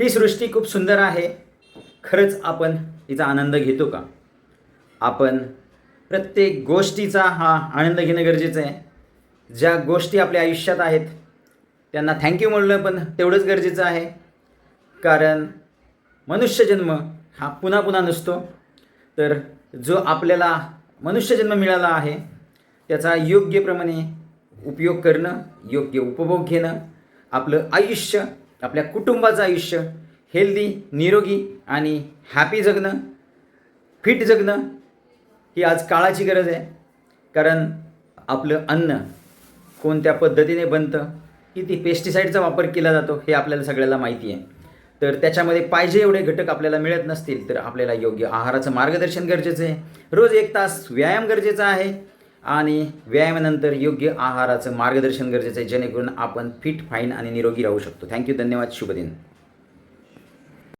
ही सृष्टी खूप सुंदर आहे. खरंच आपण तिचा आनंद घेतो का? आपण प्रत्येक गोष्टीचा हा आनंद घेणं गरजेचं आहे. ज्या गोष्टी आपल्या आयुष्यात आहेत त्यांना थँक्यू म्हणणं पण तेवढंच गरजेचं आहे. कारण मनुष्यजन्म हा पुन्हा पुन्हा नसतो. तर जो आपल्याला मनुष्यजन्म मिळाला आहे त्याचा योग्यप्रमाणे उपयोग करणं योग्य उपभोग घेणं आपलं आयुष्य आपल्या कुटुंबाचं आयुष्य हेल्दी निरोगी आणि हॅपी जगणं फिट जगणं ही आज काळाची गरज आहे. कारण आपलं अन्न कोणत्या पद्धतीने बनतं किती पेस्टिसाईडचा वापर केला जातो हे आपल्याला सगळ्याला माहिती आहे. तर त्याच्यामध्ये पाहिजे एवढे घटक आपल्याला मिळत नसतील तर आपल्याला योग्य आहाराचं मार्गदर्शन गरजेचं आहे. रोज एक तास व्यायाम गरजेचा आहे. आणि व्यायामानंतर योग्य आहाराचं मार्गदर्शन गरजेचं आहे जेणेकरून आपण फिट फाईन आणि निरोगी राहू शकतो. थँक्यू धन्यवाद शुभदिन.